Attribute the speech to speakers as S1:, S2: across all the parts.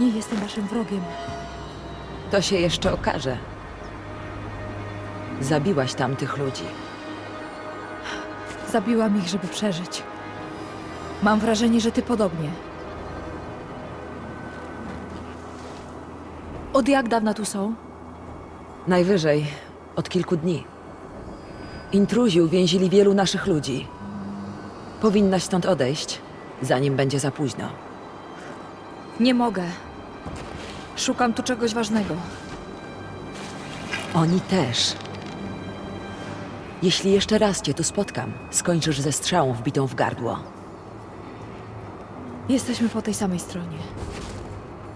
S1: Nie jestem waszym wrogiem.
S2: To się jeszcze okaże. Zabiłaś tamtych ludzi.
S1: Zabiłam ich, żeby przeżyć. Mam wrażenie, że ty podobnie. Od jak dawna tu są?
S2: Najwyżej od kilku dni. Intruzi uwięzili wielu naszych ludzi. Powinnaś stąd odejść, zanim będzie za późno.
S1: Nie mogę. Szukam tu czegoś ważnego.
S2: Oni też. Jeśli jeszcze raz cię tu spotkam, skończysz ze strzałą wbitą w gardło.
S1: Jesteśmy po tej samej stronie.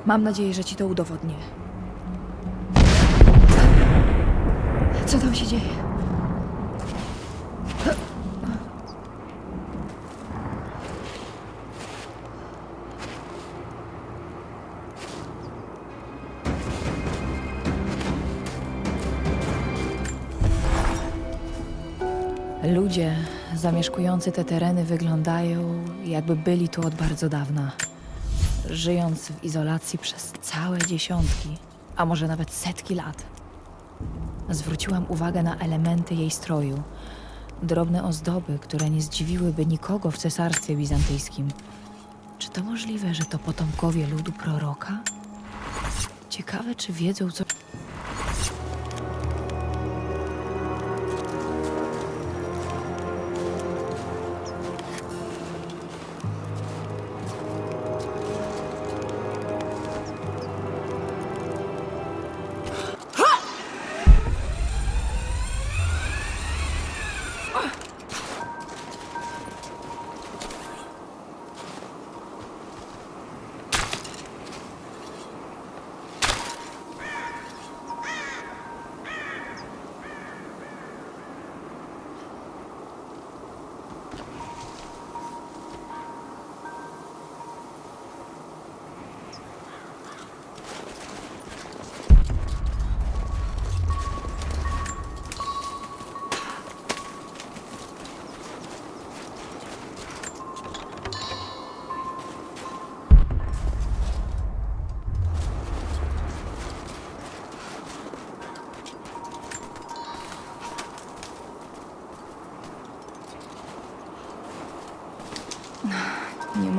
S1: Mam nadzieję, że ci to udowodnię. Co tam się dzieje? Zamieszkujący te tereny wyglądają, jakby byli tu od bardzo dawna. Żyjąc w izolacji przez całe dziesiątki, a może nawet setki lat. Zwróciłam uwagę na elementy jej stroju. Drobne ozdoby, które nie zdziwiłyby nikogo w cesarstwie bizantyjskim. Czy to możliwe, że to potomkowie ludu proroka? Ciekawe, czy wiedzą, co.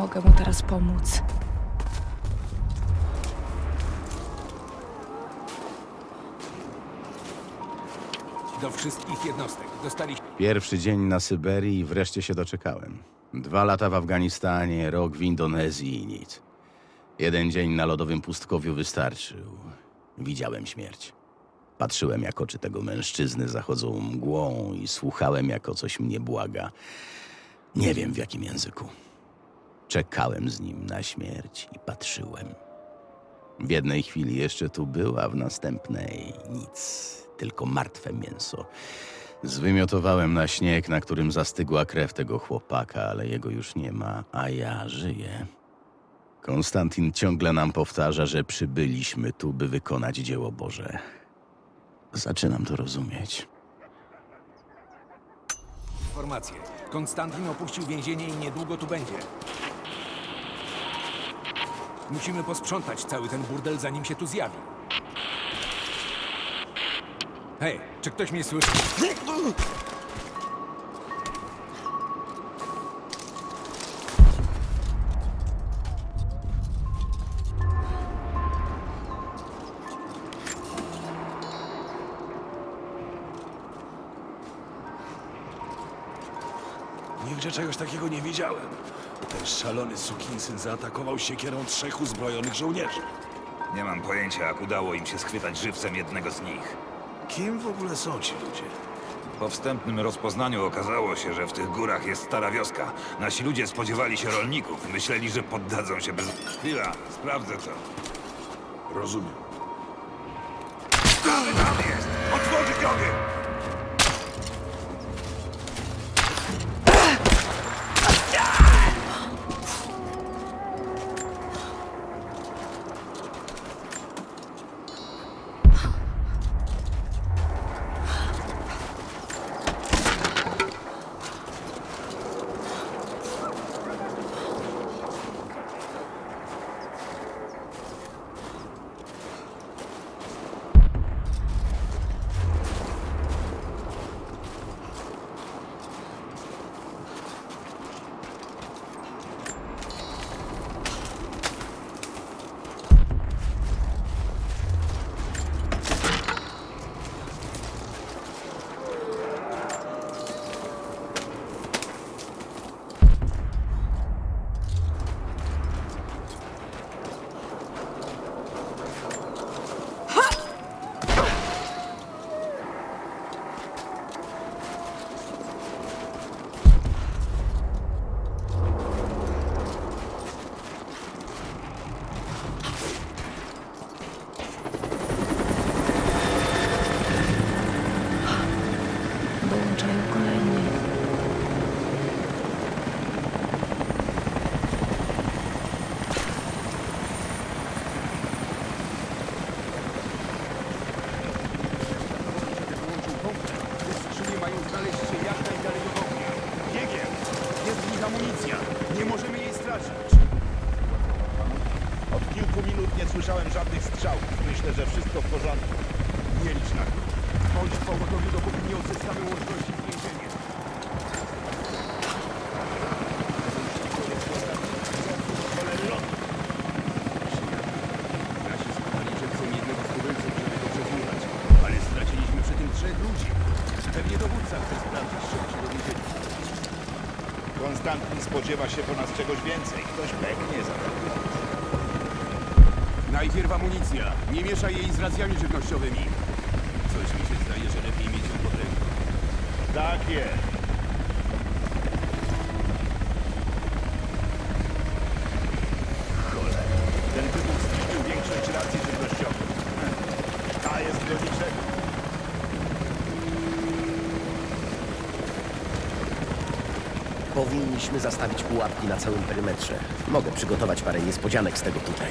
S1: mogę mu teraz pomóc.
S3: Do wszystkich jednostek. Dostaliśmy
S4: Pierwszy dzień na Syberii i wreszcie się doczekałem. Dwa lata w Afganistanie, rok w Indonezji i nic. Jeden dzień na lodowym pustkowiu wystarczył. Widziałem śmierć. Patrzyłem, jak oczy tego mężczyzny zachodzą mgłą i słuchałem, jak o coś mnie błaga. Nie wiem w jakim języku. Czekałem z nim na śmierć i patrzyłem. W jednej chwili jeszcze tu był, a w następnej nic, tylko martwe mięso. Zwymiotowałem na śnieg, na którym zastygła krew tego chłopaka, ale jego już nie ma, a ja żyję. Konstantin ciągle nam powtarza, że przybyliśmy tu, by wykonać dzieło Boże. Zaczynam to rozumieć.
S3: informacje. Konstantin opuścił więzienie i niedługo tu będzie. Musimy posprzątać cały ten burdel, zanim się tu zjawi. Hej, czy ktoś mnie słyszy?
S5: Nigdzie czegoś takiego nie widziałem. Ten szalony sukinsyn zaatakował siekierą trzech uzbrojonych żołnierzy.
S6: Nie mam pojęcia, jak udało im się schwytać żywcem jednego z nich.
S5: Kim w ogóle są ci ludzie?
S6: Po wstępnym rozpoznaniu okazało się, że w tych górach jest stara wioska. Nasi ludzie spodziewali się rolników. Myśleli, że poddadzą się bez... Chwila, sprawdzę to.
S5: Rozumiem.
S6: Tam jest! Otworzyć ogień! na.
S7: Od kilku minut nie słyszałem żadnych strzałów. Myślę, że wszystko w porządku.
S3: Nie licz na to. Bądź pogotowi, dopóki nie odzyskamy łączności
S7: spodziewa się po nas czegoś więcej. Ktoś pęknie za to.
S3: Najpierw amunicja. Nie mieszaj jej z racjami żywnościowymi. Coś mi się zdaje, że lepiej mieć ją pod ręką.
S7: Tak jest.
S8: Powinniśmy zastawić pułapki na całym perymetrze. Mogę przygotować parę niespodzianek z tego tutaj.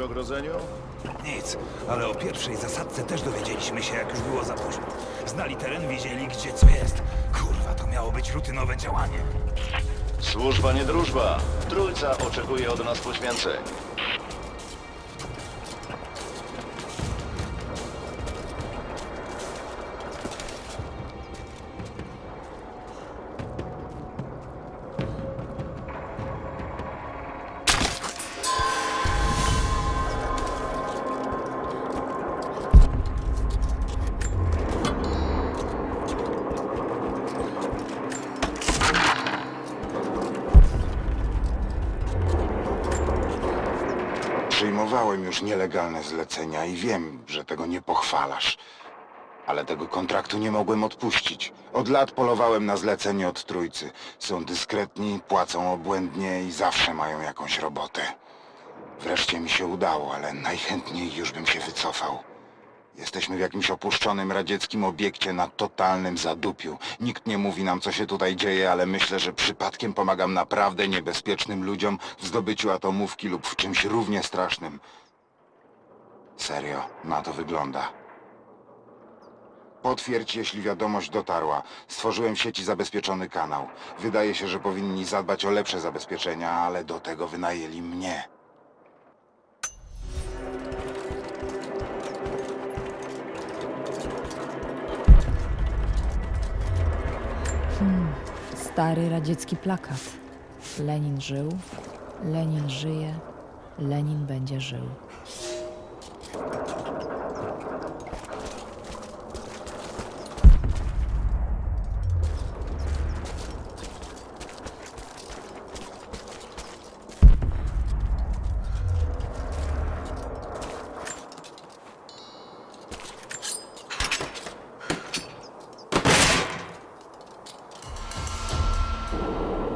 S7: Przy ogrodzeniu?
S6: Nic, ale o pierwszej zasadce też dowiedzieliśmy się, jak już było za późno. Znali teren, wiedzieli, gdzie co jest. Kurwa, to miało być rutynowe działanie.
S9: Służba nie drużba. Trójca oczekuje od nas poświęceń.
S10: Przyjmowałem już nielegalne zlecenia i wiem, że tego nie pochwalasz. Ale tego kontraktu nie mogłem odpuścić. Od lat polowałem na zlecenie od trójcy. Są dyskretni, płacą obłędnie i zawsze mają jakąś robotę. Wreszcie mi się udało, ale najchętniej już bym się wycofał. Jesteśmy w jakimś opuszczonym radzieckim obiekcie na totalnym zadupiu. Nikt nie mówi nam, co się tutaj dzieje, ale myślę, że przypadkiem pomagam naprawdę niebezpiecznym ludziom w zdobyciu atomówki lub w czymś równie strasznym. Serio, na to wygląda. Potwierdź, jeśli wiadomość dotarła. Stworzyłem w sieci zabezpieczony kanał. Wydaje się, że powinni zadbać o lepsze zabezpieczenia, ale do tego wynajęli mnie.
S1: Stary radziecki plakat. Lenin żył, Lenin żyje, Lenin będzie żył.
S7: Thank you.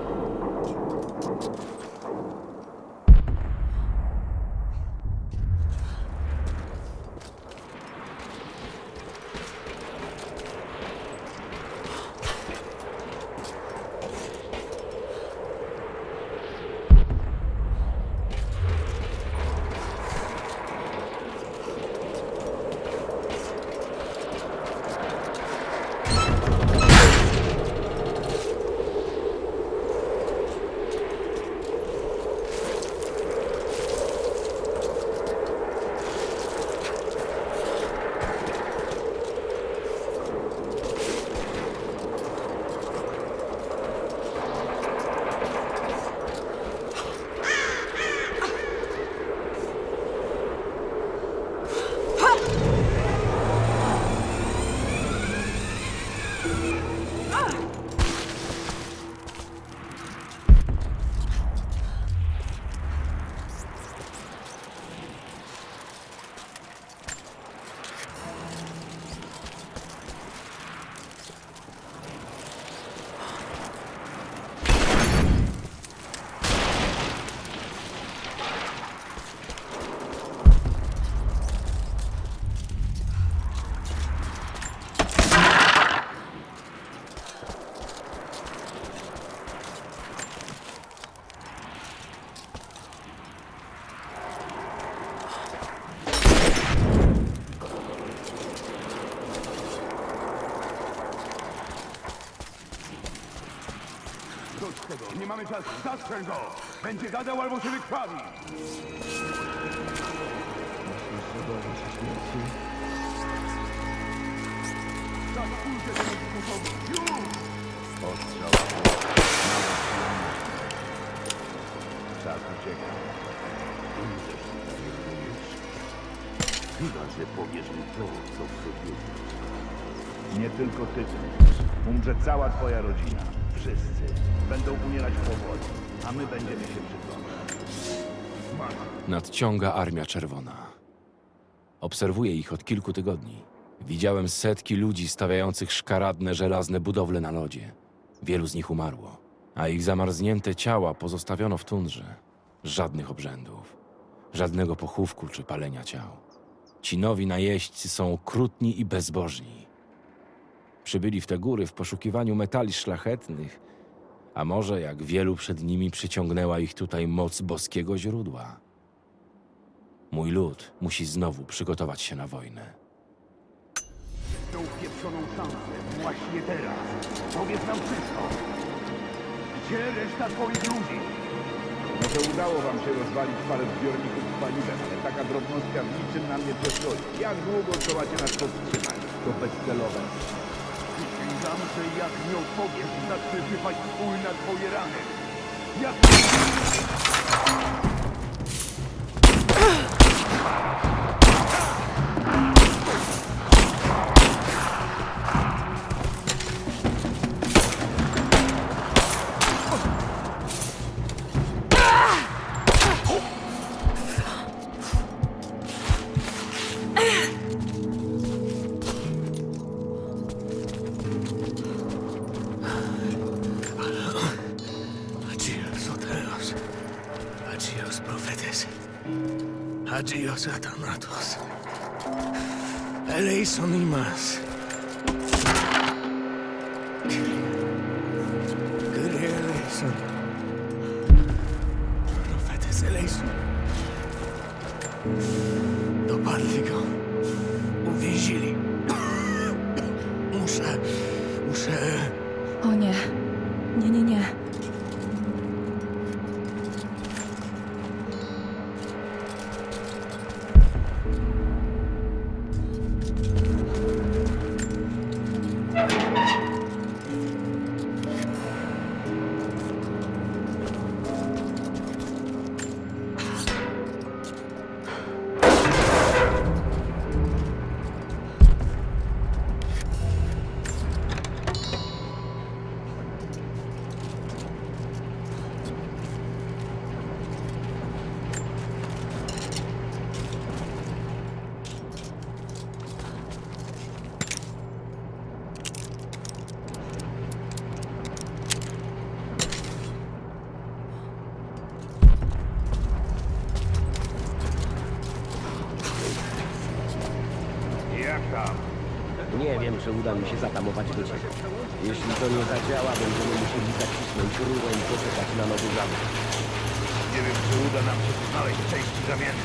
S7: Zastrzel go! Będzie gadał albo się wykrwawi! Zaspójrzcie temu kusowi! Już!
S3: Czas ucieka. Umrzesz, rozumiesz? Chyba, że powiesz mi to, co chcę wiedzieć. Nie tylko ty. Umrze cała twoja rodzina. Wszyscy. Będą umierać powoli, a my będziemy się przyglądać.
S11: Nadciąga Armia Czerwona. Obserwuję ich od kilku tygodni. Widziałem setki ludzi stawiających szkaradne żelazne budowle na lodzie. Wielu z nich umarło, a ich zamarznięte ciała pozostawiono w tundrze. Żadnych obrzędów, żadnego pochówku czy palenia ciał. Ci nowi najeźdźcy są okrutni i bezbożni. Przybyli w te góry w poszukiwaniu metali szlachetnych, a może jak wielu przed nimi przyciągnęła ich tutaj moc boskiego źródła. Mój lud musi znowu przygotować się na wojnę.
S7: tą pieprzoną szansę właśnie teraz. Powiedz nam wszystko. Gdzie reszta twoich ludzi? Może udało wam się rozwalić parę zbiorników z paliwem, ale taka drobnostka w niczym nam nie przeszkodzi. Jak długo zdołacie nas powstrzymać? To bezcelowe. Przysięgam, że jak nie odpowiesz, zacznę sypać sól na twoje rany. Jak... acıyorsa tanat
S8: olsun. Eleyson imaz. Uda mi się zatamować wyciek. Jeśli to nie zadziała, będziemy musieli zacisnąć rurę i poczekać na nowy zawód.
S7: Nie wiem, czy uda nam się znaleźć części zamienne.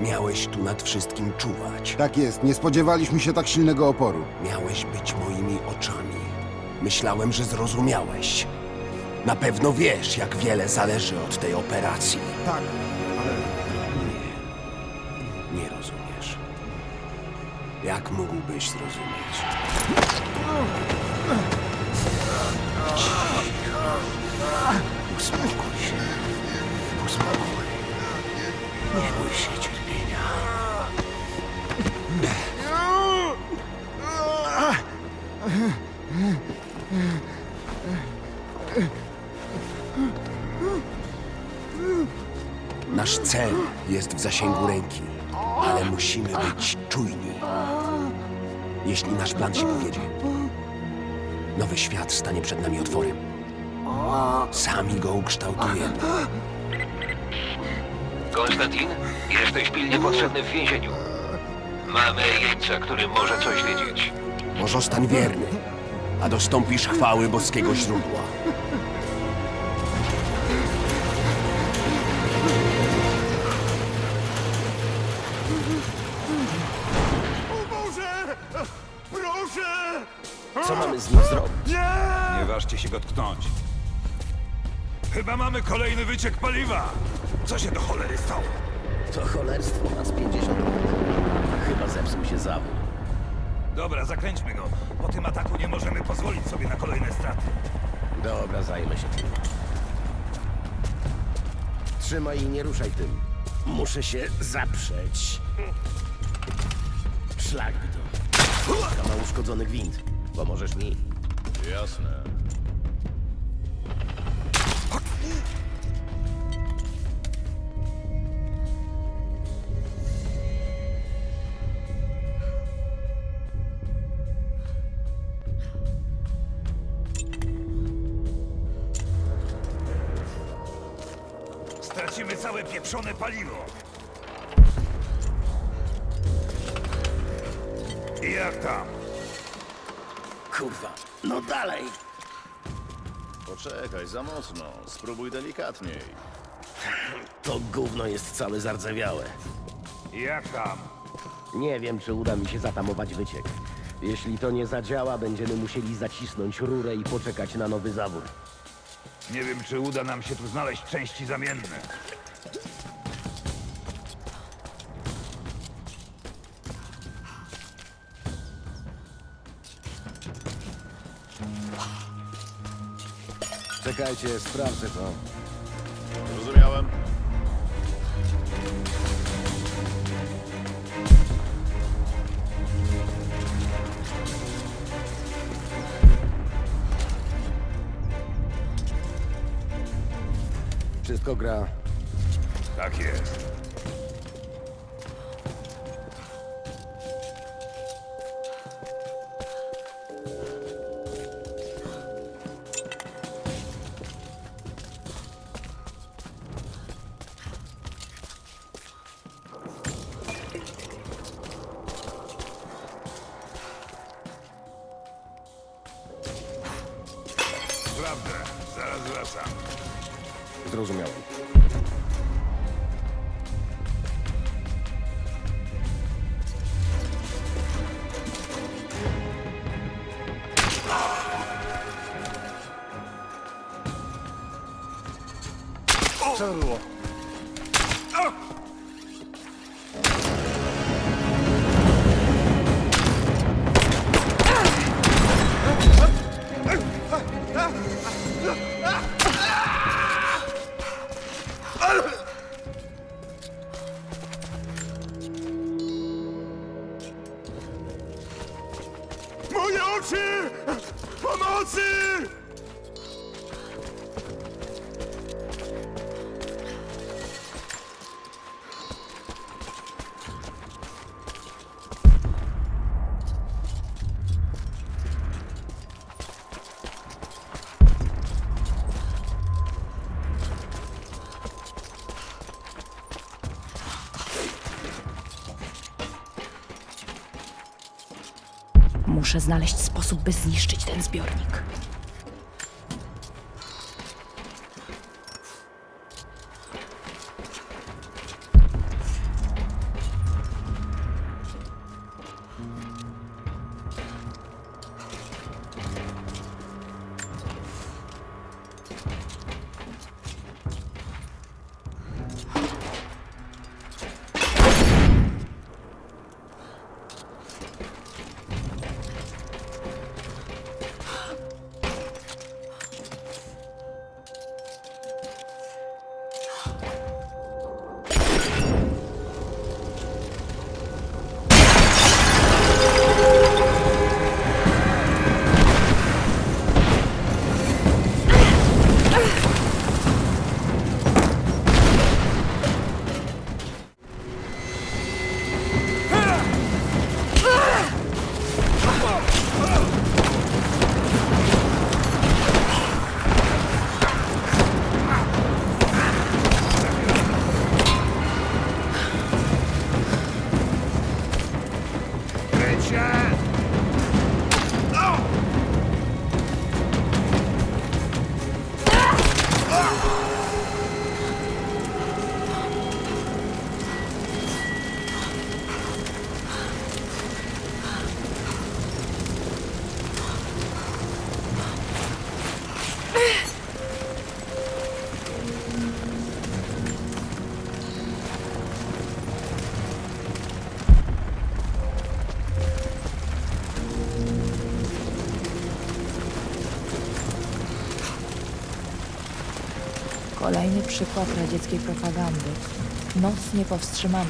S12: Miałeś tu nad wszystkim czuwać.
S10: Tak jest, nie spodziewaliśmy się tak silnego oporu.
S12: Miałeś być moimi oczami. Myślałem, że zrozumiałeś. Na pewno wiesz, jak wiele zależy od tej operacji.
S10: Tak,
S12: Jak mógłbyś zrozumieć? Uspokój się. Uspokój. Nie bój się cierpienia. Nasz cel jest w zasięgu ręki, ale musimy być czujni. Jeśli nasz plan się powiedzie, nowy świat stanie przed nami otworem. Sami go ukształtujemy.
S9: Konstantin, jesteś pilnie potrzebny w więzieniu. Mamy jeńca, który może coś wiedzieć.
S12: Pozostań wierny, a dostąpisz chwały boskiego źródła.
S8: Co mamy z nim zrobić?
S6: Nie ważcie się go tknąć. Chyba mamy kolejny wyciek paliwa. Co się do cholery stało?
S8: To cholerstwo nas 50 Chyba zepsuł się zawód.
S6: Dobra, zakręćmy go. Po tym ataku nie możemy pozwolić sobie na kolejne straty.
S8: Dobra, zajmę się tym. Trzymaj i nie ruszaj tym. Muszę się zaprzeć. Szlak by to. Ma uszkodzony gwint. Pomożesz mi?
S9: Jasne.
S5: Stracimy całe pieprzone paliwo.
S9: Za mocno. Spróbuj delikatniej.
S8: To gówno jest całe zardzewiałe.
S5: Jak tam?
S8: Nie wiem, czy uda mi się zatamować wyciek. Jeśli to nie zadziała, będziemy musieli zacisnąć rurę i poczekać na nowy zawór.
S5: Nie wiem, czy uda nam się tu znaleźć części zamienne.
S8: Czekajcie, sprawdzę to.
S9: Zrozumiałem.
S8: Wszystko gra.
S7: prawdę.
S5: Zaraz wracam. Zrozumiałem.
S1: Muszę znaleźć sposób, by zniszczyć ten zbiornik. Kolejny przykład radzieckiej propagandy. Noc nie powstrzyma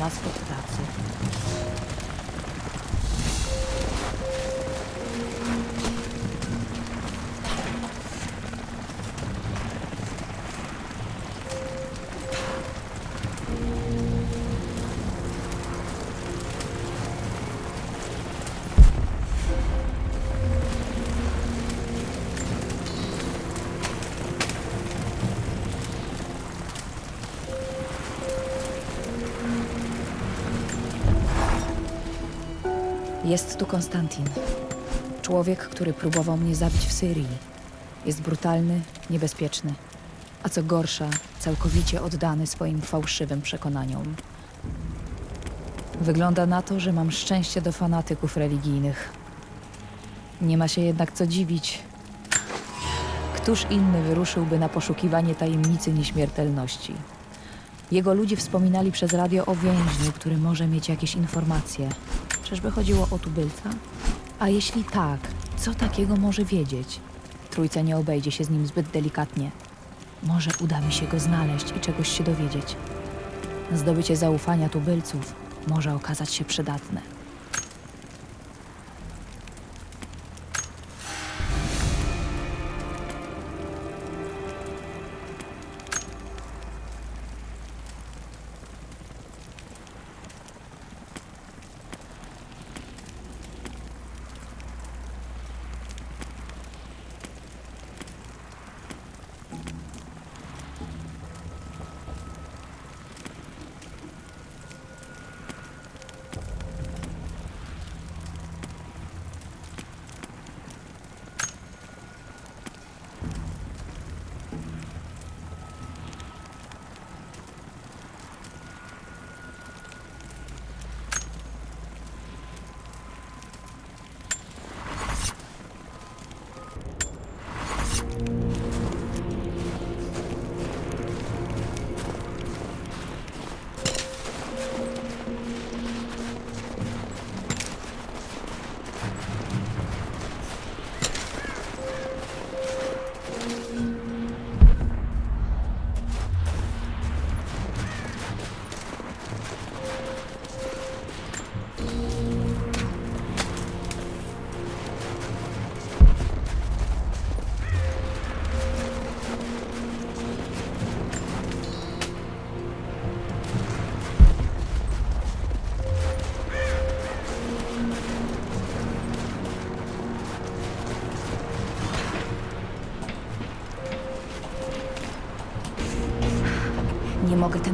S1: Jest tu Konstantin. Człowiek, który próbował mnie zabić w Syrii. Jest brutalny, niebezpieczny, a co gorsza, całkowicie oddany swoim fałszywym przekonaniom. Wygląda na to, że mam szczęście do fanatyków religijnych. Nie ma się jednak co dziwić. Któż inny wyruszyłby na poszukiwanie tajemnicy nieśmiertelności? Jego ludzie wspominali przez radio o więźniu, który może mieć jakieś informacje. Czyżby chodziło o tubylca? A jeśli tak, co takiego może wiedzieć? Trójca nie obejdzie się z nim zbyt delikatnie. Może uda mi się go znaleźć i czegoś się dowiedzieć. Zdobycie zaufania tubylców może okazać się przydatne.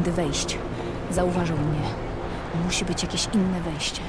S1: Tędy wejść. Zauważył mnie. Musi być jakieś inne wejście.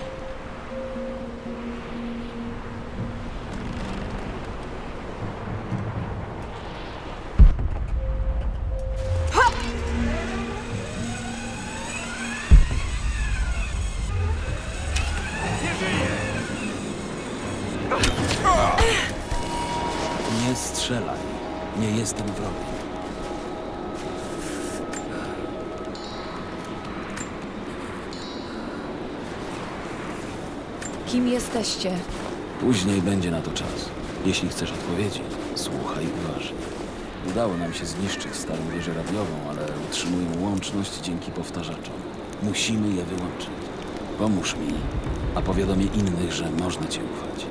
S1: Kim jesteście?
S5: Później będzie na to czas. Jeśli chcesz odpowiedzi, słuchaj uważnie. Udało nam się zniszczyć starą wieżę radiową, ale utrzymują łączność dzięki powtarzaczom. Musimy je wyłączyć. Pomóż mi, a powiadomię innych, że można ci ufać.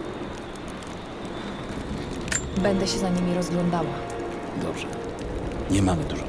S1: Będę się za nimi rozglądała.
S5: Dobrze. Nie mamy dużo.